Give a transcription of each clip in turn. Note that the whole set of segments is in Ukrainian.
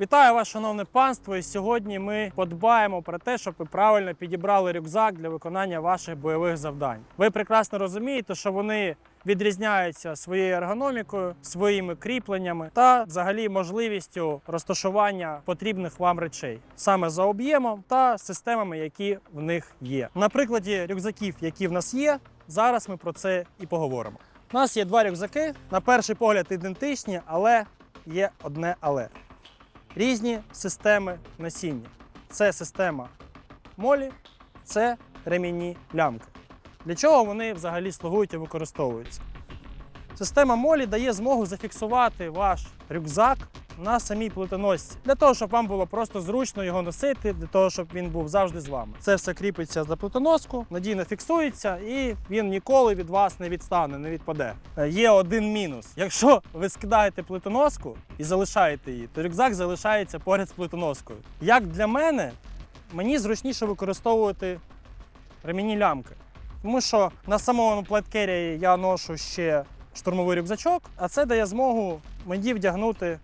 Вітаю вас, шановне панство! І сьогодні ми подбаємо про те, щоб ви правильно підібрали рюкзак для виконання ваших бойових завдань. Ви прекрасно розумієте, що вони відрізняються своєю ергономікою, своїми кріпленнями та взагалі можливістю розташування потрібних вам речей саме за об'ємом та системами, які в них є. На прикладі рюкзаків, які в нас є, зараз ми про це і поговоримо. У нас є два рюкзаки. На перший погляд ідентичні, але є одне але різні системи насіння. Це система молі, це ремінні лямки. Для чого вони взагалі слугують і використовуються? Система молі дає змогу зафіксувати ваш рюкзак на самій плитоносці, для того, щоб вам було просто зручно його носити, для того, щоб він був завжди з вами. Це все кріпиться за плитоноску, надійно фіксується, і він ніколи від вас не відстане, не відпаде. Е, Є один мінус. Якщо ви скидаєте плитоноску і залишаєте її, то рюкзак залишається поряд з плитоноскою. Як для мене, мені зручніше використовувати ремінні лямки. Тому що на самому плейткері я ношу ще штурмовий рюкзачок, а це дає змогу мені вдягнути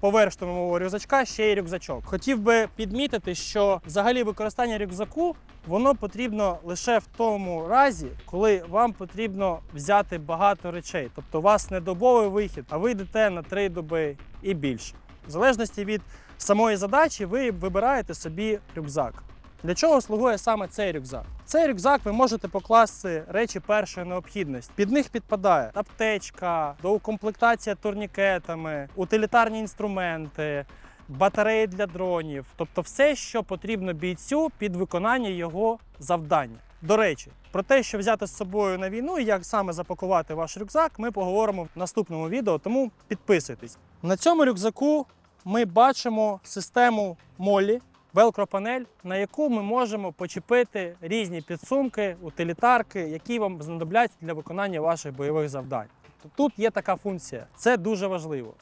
поверх штурмового рюкзачка ще й рюкзачок. Хотів би підмітити, що взагалі використання рюкзаку воно потрібно лише в тому разі, коли вам потрібно взяти багато речей. Тобто у вас не добовий вихід, а ви йдете на три доби і більше. В залежності від самої задачі, ви вибираєте собі рюкзак. Для чого слугує саме цей рюкзак? Цей рюкзак ви можете покласти речі першої необхідності. Під них підпадає аптечка, доукомплектація турнікетами, утилітарні інструменти, батареї для дронів, тобто все, що потрібно бійцю під виконання його завдання. До речі, про те, що взяти з собою на війну і як саме запакувати ваш рюкзак, ми поговоримо в наступному відео, тому підписуйтесь. На цьому рюкзаку ми бачимо систему молі, велкропанель, на яку ми можемо почепити різні підсумки, утилітарки, які вам знадобляться для виконання ваших бойових завдань. Тобто тут є така функція, це дуже важливо.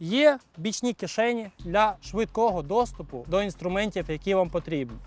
Є бічні кишені для швидкого доступу до інструментів, які вам потрібні.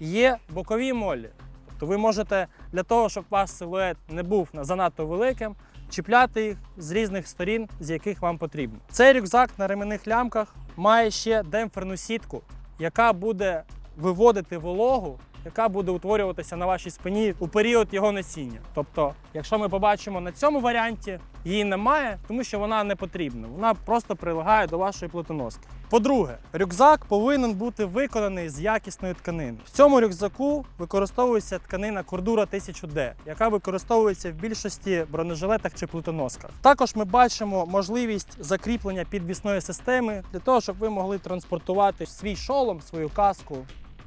Є бокові молі. Тобто ви можете для того, щоб ваш силует не був занадто великим, чіпляти їх з різних сторін, з яких вам потрібно. Цей рюкзак на ременних лямках має ще демпферну сітку, яка буде виводити вологу, яка буде утворюватися на вашій спині у період його носіння. Тобто, якщо ми побачимо на цьому варіанті, її немає, тому що вона не потрібна. Вона просто прилягає до вашої плитоноски. По-друге, рюкзак повинен бути виконаний з якісної тканини. В цьому рюкзаку використовується тканина Кордура 1000D, яка використовується в більшості бронежилетах чи плитоносках. Також ми бачимо можливість закріплення підвісної системи для того, щоб ви могли транспортувати свій шолом, свою каску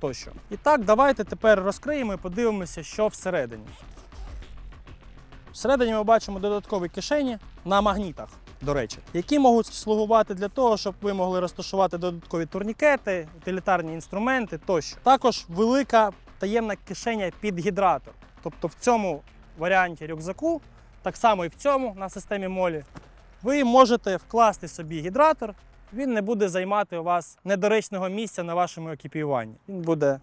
тощо. І так, давайте тепер розкриємо і подивимося, що всередині. Всередині ми бачимо додаткові кишені на магнітах, до речі, які можуть слугувати для того, щоб ви могли розташувати додаткові турнікети, утилітарні інструменти тощо. Також велика таємна кишеня під гідратор. Тобто в цьому варіанті рюкзаку, так само і в цьому на системі молі, ви можете вкласти собі гідратор. Він не буде займати у вас недоречного місця на вашому екіпіюванні. Він буде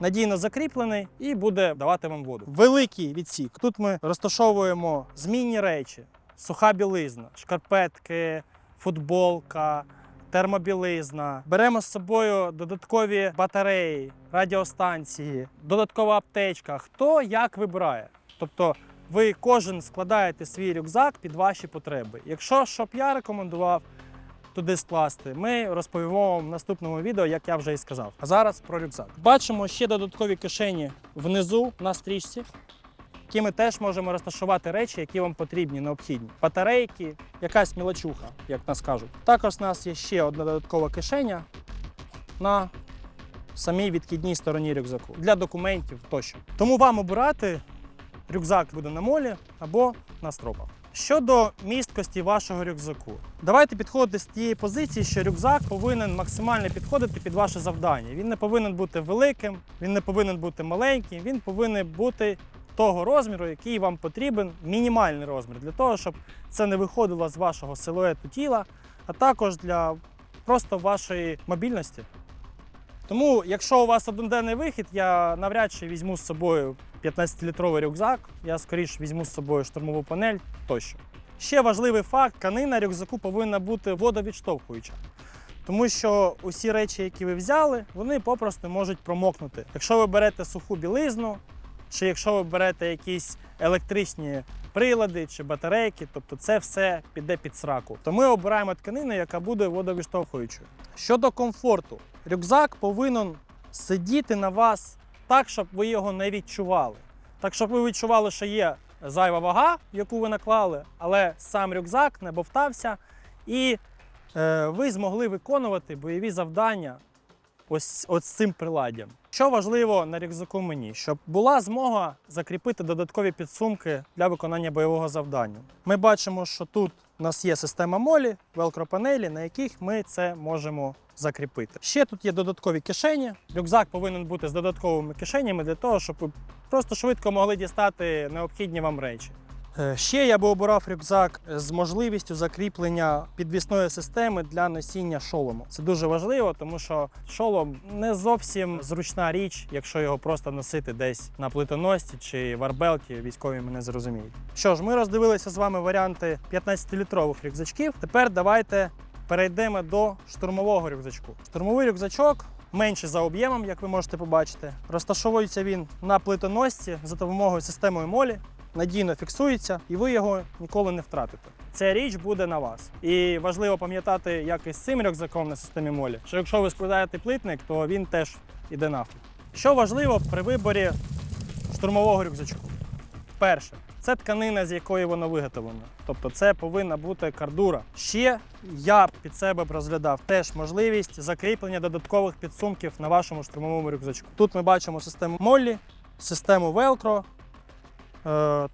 надійно закріплений і буде давати вам воду. Великий відсік. Тут ми розташовуємо змінні речі, суха білизна, шкарпетки, футболка, термобілизна. Беремо з собою додаткові батареї, радіостанції, додаткова аптечка. Хто як вибирає. Тобто ви кожен складаєте свій рюкзак під ваші потреби. Якщо щоб я рекомендував, туди скласти. Ми розповімо вам в наступному відео, як я вже і сказав. А зараз про рюкзак. Бачимо ще додаткові кишені внизу на стрічці, які ми теж можемо розташувати речі, які вам потрібні, необхідні. Батарейки, якась мілочуха, як нас кажуть. Також у нас є ще одна додаткова кишеня на самій відкидній стороні рюкзаку для документів тощо. Тому вам обирати рюкзак буде на молі або на стропах. Щодо місткості вашого рюкзаку, давайте підходити з тієї позиції, що рюкзак повинен максимально підходити під ваше завдання. Він не повинен бути великим, він не повинен бути маленьким, він повинен бути того розміру, який вам потрібен, мінімальний розмір, для того, щоб це не виходило з вашого силуету тіла, а також для просто вашої мобільності. Тому, якщо у вас одноденний вихід, я навряд чи візьму з собою 15-літровий рюкзак, я скоріш візьму з собою штурмову панель тощо. Ще важливий факт: тканина рюкзаку повинна бути водовідштовхуюча. Тому що усі речі, які ви взяли, вони попросту можуть промокнути. Якщо ви берете суху білизну, чи якщо ви берете якісь електричні прилади чи батарейки, тобто це все піде під сраку. То ми обираємо тканину, яка буде водовіштовхуючою. Щодо комфорту, рюкзак повинен сидіти на вас так, щоб ви його не відчували. Так, щоб ви відчували, що є зайва вага, яку ви наклали, але сам рюкзак не бовтався, і е, ви змогли виконувати бойові завдання ось, ось цим приладдям. Що важливо на рюкзаку мені, щоб була змога закріпити додаткові підсумки для виконання бойового завдання. Ми бачимо, що тут у нас є система молі, велкропанелі, на яких ми це можемо закріпити. Ще тут є додаткові кишені. Рюкзак повинен бути з додатковими кишенями для того, щоб ви просто швидко могли дістати необхідні вам речі. Е, Ще я би обирав рюкзак з можливістю закріплення підвісної системи для носіння шолому. Це дуже важливо, тому що шолом не зовсім зручна річ, якщо його просто носити десь на плитоносці чи варбелті, військові мене зрозуміють. Що ж, ми роздивилися з вами варіанти 15-літрових рюкзачків. Тепер давайте перейдемо до штурмового рюкзачку. Штурмовий рюкзачок. Менший за об'ємом, як ви можете побачити, розташовується він на плитоносці за допомогою системи молі надійно фіксується, і ви його ніколи не втратите. Ця річ буде на вас. І важливо пам'ятати, як і з цим рюкзаком на системі молі, що якщо ви складаєте плитник, то він теж іде нахуй. Що важливо при виборі штурмового рюкзачку? Перше, це тканина, з якої воно виготовлено. Тобто це повинна бути кардура. Ще я під себе б розглядав теж можливість закріплення додаткових підсумків на вашому штурмовому рюкзачку. Тут ми бачимо систему Моллі, систему Е,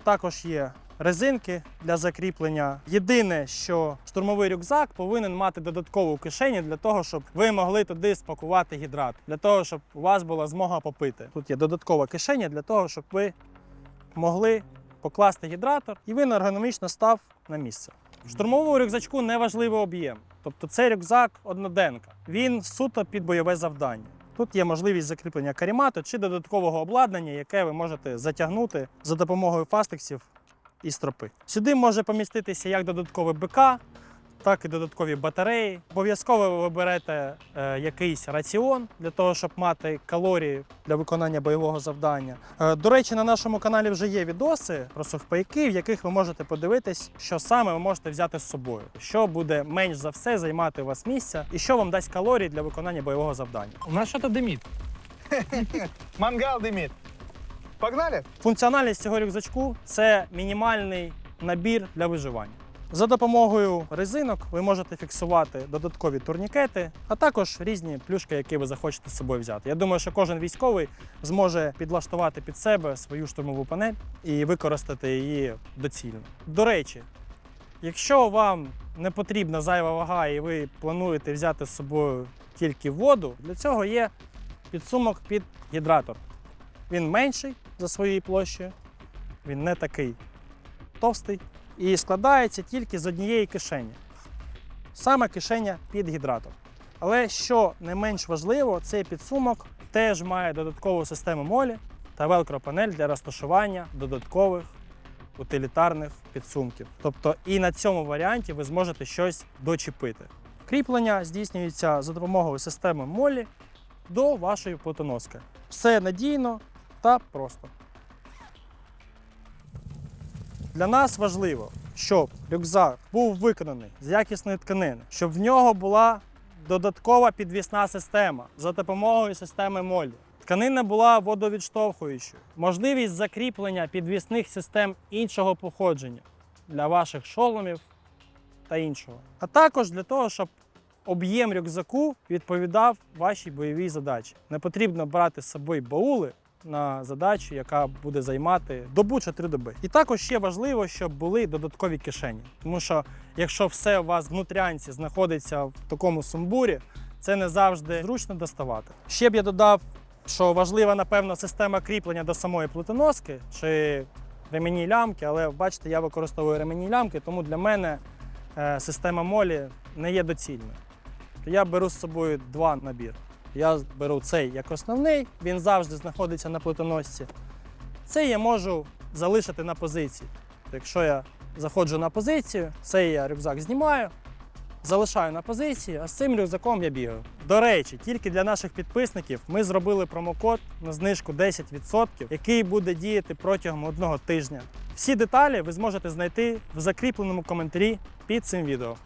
також є резинки для закріплення. Єдине, що штурмовий рюкзак повинен мати додаткову кишеню для того, щоб ви могли туди спакувати гідрат, для того, щоб у вас була змога попити. Тут є додаткова кишеня для того, щоб ви могли покласти гідратор і він ергономічно став на місце. В штурмовому рюкзачку не важливий об'єм. Тобто це рюкзак одноденка. Він суто під бойове завдання. Тут є можливість закріплення карімату чи додаткового обладнання, яке ви можете затягнути за допомогою фастексів і стропи. Сюди може поміститися як додатковий БК, так і додаткові батареї. Обов'язково ви берете е, якийсь раціон для того, щоб мати калорії для виконання бойового завдання. Е, до речі, на нашому каналі вже є відоси про сухпайки, в яких ви можете подивитись, що саме ви можете взяти з собою, що буде менш за все займати у вас місця, і що вам дасть калорій для виконання бойового завдання. У нас что-то дымит. Мангал дымит. Погнали? Функціональність цього рюкзачку це мінімальний набір для виживання. За допомогою резинок ви можете фіксувати додаткові турнікети, а також різні плюшки, які ви захочете з собою взяти. Я думаю, що кожен військовий зможе підлаштувати під себе свою штурмову панель і використати її доцільно. До речі, якщо вам не потрібна зайва вага і ви плануєте взяти з собою тільки воду, для цього є підсумок під гідратор. Він менший за своєю площею, він не такий товстий і складається тільки з однієї кишені. Саме кишеня під гідратор. Але що не менш важливо, цей підсумок теж має додаткову систему молі та велкро-панель для розташування додаткових утилітарних підсумків. Тобто і на цьому варіанті ви зможете щось дочепити. Кріплення здійснюється за допомогою системи молі до вашої плитоноски. Все надійно та просто. Для нас важливо, щоб рюкзак був виконаний з якісної тканини, щоб в нього була додаткова підвісна система за допомогою системи молі. Тканина була водовідштовхуючою, можливість закріплення підвісних систем іншого походження для ваших шоломів та іншого. А також для того, щоб об'єм рюкзаку відповідав вашій бойовій задачі. Не потрібно брати з собою баули на задачу, яка буде займати добу чи три доби. І також ще важливо, щоб були додаткові кишені. Тому що якщо все у вас внутрянці знаходиться в такому сумбурі, це не завжди зручно доставати. Ще б я додав, що важлива, напевно, система кріплення до самої плитоноски чи ремені лямки, але бачите, я використовую ремені лямки, тому для мене е, система молі не є доцільною. Я беру з собою два набір. Я беру цей як основний, він завжди знаходиться на плитоносці. Цей я можу залишити на позиції. Якщо я заходжу на позицію, цей я рюкзак знімаю, залишаю на позиції, а з цим рюкзаком я бігаю. До речі, тільки для наших підписників ми зробили промокод на знижку 10%, який буде діяти протягом одного тижня. Всі деталі ви зможете знайти в закріпленому коментарі під цим відео.